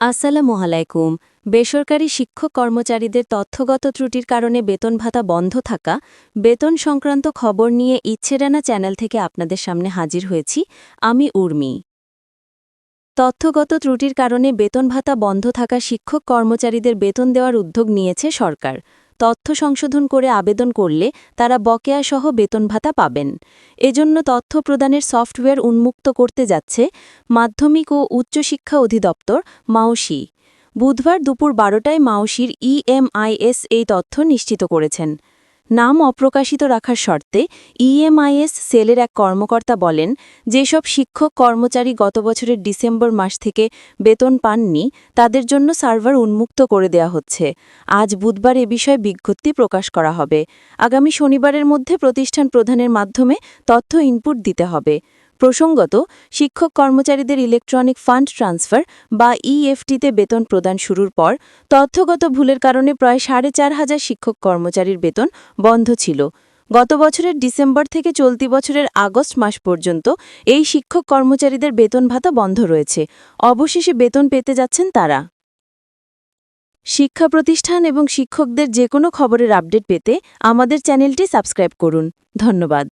আসসালামু আলাইকুম। বেসরকারি শিক্ষক কর্মচারীদের তথ্যগত ত্রুটির কারণে বেতন ভাতা বন্ধ থাকা, বেতন সংক্রান্ত খবর নিয়ে ইচ্ছেরানা চ্যানেল থেকে আপনাদের সামনে হাজির হয়েছি, আমি উর্মি। তথ্যগত ত্রুটির কারণে বেতন ভাতা বন্ধ থাকা শিক্ষক কর্মচারীদের বেতন দেওয়ার উদ্যোগ নিয়েছে সরকার। তথ্য সংশোধন করে আবেদন করলে তারা বকেয়াসহ বেতন ভাতা পাবেন। এজন্য তথ্য প্রদানের সফটওয়্যার উন্মুক্ত করতে যাচ্ছে মাধ্যমিক ও উচ্চশিক্ষা অধিদপ্তর, মাওসি। বুধবার দুপুর বারোটায় মাওসির ইএমআইএস এই তথ্য নিশ্চিত করেছেন। নাম অপ্রকাশিত রাখার শর্তে ইএমআইএস সেলের এক কর্মকর্তা বলেন, যেসব শিক্ষক কর্মচারী গত বছরের ডিসেম্বর মাস থেকে বেতন পাননি, তাদের জন্য সার্ভার উন্মুক্ত করে দেয়া হচ্ছে। আজ বুধবার এ বিষয়ে বিজ্ঞপ্তি প্রকাশ করা হবে। আগামী শনিবারের মধ্যে প্রতিষ্ঠান প্রধানের মাধ্যমে তথ্য ইনপুট দিতে হবে। প্রসঙ্গত, শিক্ষক কর্মচারীদের ইলেকট্রনিক ফান্ড ট্রান্সফার বা ইএফটিতে বেতন প্রদান শুরুর পর তথ্যগত ভুলের কারণে প্রায় সাড়ে চার হাজার শিক্ষক কর্মচারীর বেতন বন্ধ ছিল। গত বছরের ডিসেম্বর থেকে চলতি বছরের আগস্ট মাস পর্যন্ত এই শিক্ষক কর্মচারীদের বেতন ভাতা বন্ধ রয়েছে। অবশেষে বেতন পেতে যাচ্ছেন তারা। শিক্ষা প্রতিষ্ঠান এবং শিক্ষকদের যে কোনো খবরের আপডেট পেতে আমাদের চ্যানেলটি সাবস্ক্রাইব করুন। ধন্যবাদ।